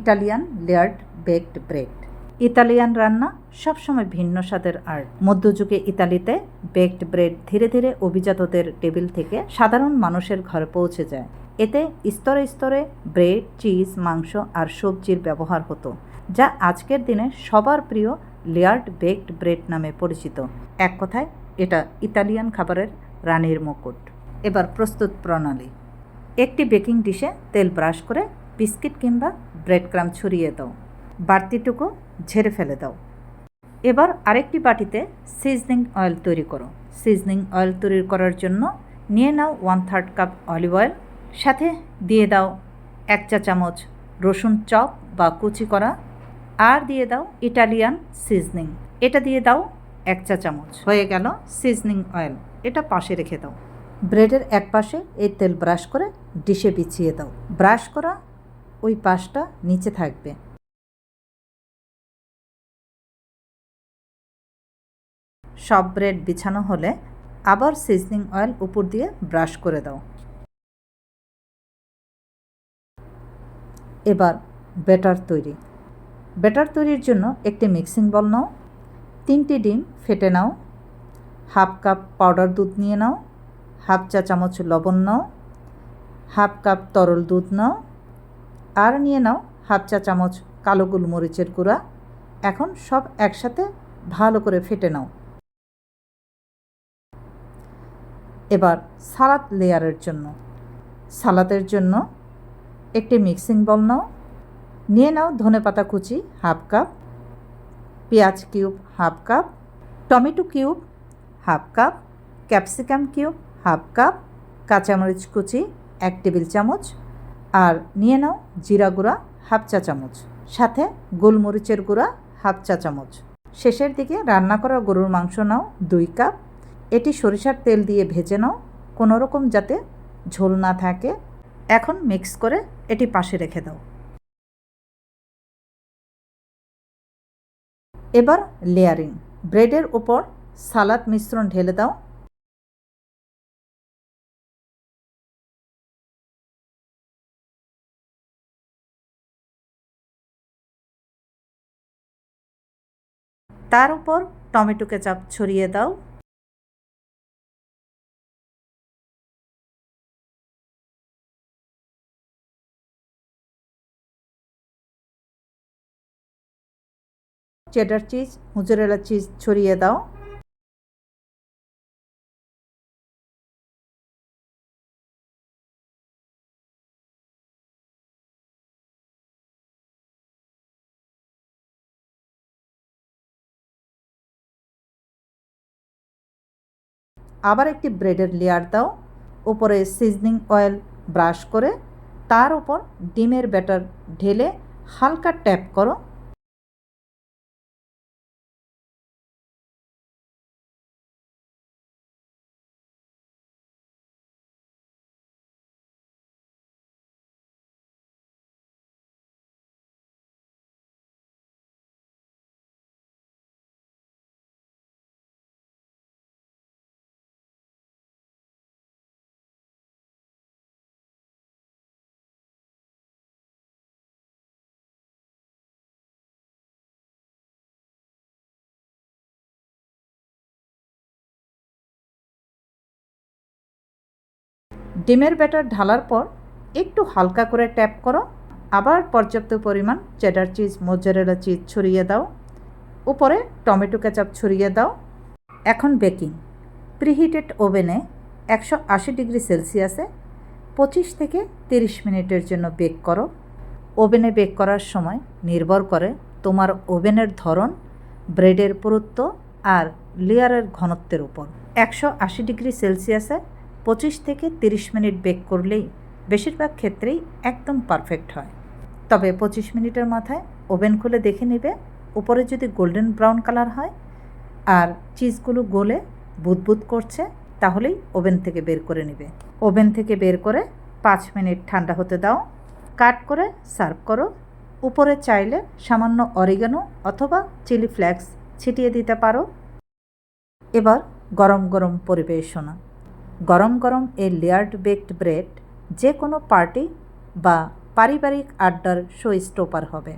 Italian layered baked bread. Italian রান্না সবসময় ভিন্ন স্বাদের আর্ট মধ্যযুগে ইতালিতে বেকড ব্রেড ধীরে ধীরে অভিজাতদের টেবিল থেকে সাধারণ মানুষের ঘরে পৌঁছে যায়। এতে স্তরে স্তরে ব্রেড, চিজ, মাংস আর সবজির ব্যবহার হতো, যা আজকের দিনে সবার প্রিয় লেয়ার্ড বেকড ব্রেড নামে পরিচিত। এক কথায়, এটা ইতালিয়ান খাবারের রানীর মুকুট। এবার প্রস্তুত প্রণালী। একটি বেকিং ডিশে তেল ব্রাশ করে বিস্কিট কিংবা ব্রেড ক্রাম ছড়িয়ে দাও। বাড়তিটুকু ঝেড়ে ফেলে দাও। এবার আরেকটি বাটিতে সিজনিং অয়েল তৈরি করো। সিজনিং অয়েল তৈরি করার জন্য নিয়ে নাও one third cup olive oil. সাথে দিয়ে দাও এক চা চামচ রসুন চপ বা কুচি করা। আর দিয়ে দাও ইটালিয়ান সিজনিং। এটা দিয়ে দাও এক চা চামচ। হয়ে গেল সিজনিং অয়েল। এটা পাশে রেখে দাও। ব্রেডের এক পাশে এই তেল ব্রাশ করে ডিশে বিছিয়ে দাও। ব্রাশ করা ওই পাশটা নিচে থাকবে। সব ব্রেড বিছানো হলে আবার সিজনিং অয়েল উপর দিয়ে ব্রাশ করে দাও। এবার ব্যাটার তৈরি। ব্যাটার তৈরির জন্য একটি মিক্সিং বল নাও, তিনটি ডিম ফেটে নাও, হাফ কাপ পাউডার দুধ নিয়ে নাও, হাফ চা চামচ লবণ নাও, হাফ কাপ তরল দুধ নাও আর নিয়ে নাও হাফ চা চামচ কালো গোলমরিচের গুঁড়া। এখন সব একসাথে ভালো করে ফেটে নাও। এবার সালাদ লেয়ারের জন্য। সালাদের জন্য একটি মিক্সিং বল নাও। নিয়ে নাও ধনে পাতা কুচি হাফ কাপ, পেঁয়াজ cube half cup, tomato cube half cup, capsicum cube half cup, কাঁচামরিচ কুচি এক টেবিল চামচ আর নিয়ে নাও জিরা গুঁড়া হাফ চা চামচ। সাথে গোলমরিচের গুঁড়া হাফ চা চামচ। শেষের দিকে রান্না করা গরুর মাংস নাও দুই কাপ। এটি সরিষার তেল দিয়ে ভেজে নাও। কোনো রকম যাতে ঝোল না থাকে। এখন মিক্স করে এটি পাশে রেখে দাও। এবার লেয়ারিং। ব্রেডের উপর সালাদ মিশ্রণ ঢেলে দাও। তার উপর টমেটো কেচাপ ছড়িয়ে দাও। চেডার চিজ মুজুরেলা চিজ ছড়িয়ে দাও। আবার একটি ব্রেডের লেয়ার দাও। উপরে সিজনিং অয়েল ব্রাশ করে, তার উপর ডিমের ব্যাটার ঢেলে হালকা ট্যাপ করো। ডিমের ব্যাটার ঢালার পর একটু হালকা করে ট্যাপ করো। আবার পর্যাপ্ত পরিমাণ চেডার চিজ মোজারেলা চিজ ছড়িয়ে দাও। উপরে টমেটো কেচাপ ছড়িয়ে দাও। এখন বেকিং প্রিহিটেড ওভেনে একশো আশি ডিগ্রি সেলসিয়াসে পঁচিশ থেকে তিরিশ মিনিটের জন্য বেক করো। ওভেনে বেক করার সময় নির্ভর করে তোমার ওভেনের ধরন ব্রেডের পুরুত্ব আর লেয়ারের ঘনত্বের উপর। একশো আশি ডিগ্রি সেলসিয়াসে পঁচিশ থেকে তিরিশ মিনিট বেক করলেই বেশিরভাগ ক্ষেত্রেই একদম পারফেক্ট হয়। তবে পঁচিশ মিনিটের মাথায় ওভেন খুলে দেখে নেবে, উপরে যদি গোল্ডেন ব্রাউন কালার হয় আর চিজগুলো গলে বুদবুদ করছে, তাহলেই ওভেন থেকে বের করে নেবে। ওভেন থেকে বের করে পাঁচ মিনিট ঠান্ডা হতে দাও, কাট করে সার্ভ করো। উপরে চাইলে সামান্য অরিগানো অথবা চিলি ফ্লেক্স ছিটিয়ে দিতে পারো। এবার গরম গরম পরিবেশনা। গরম গরম এই লেয়ার্ড বেকড ব্রেড যে কোনো পার্টি বা পারিবারিক আড্ডার শো স্টোপার হবে।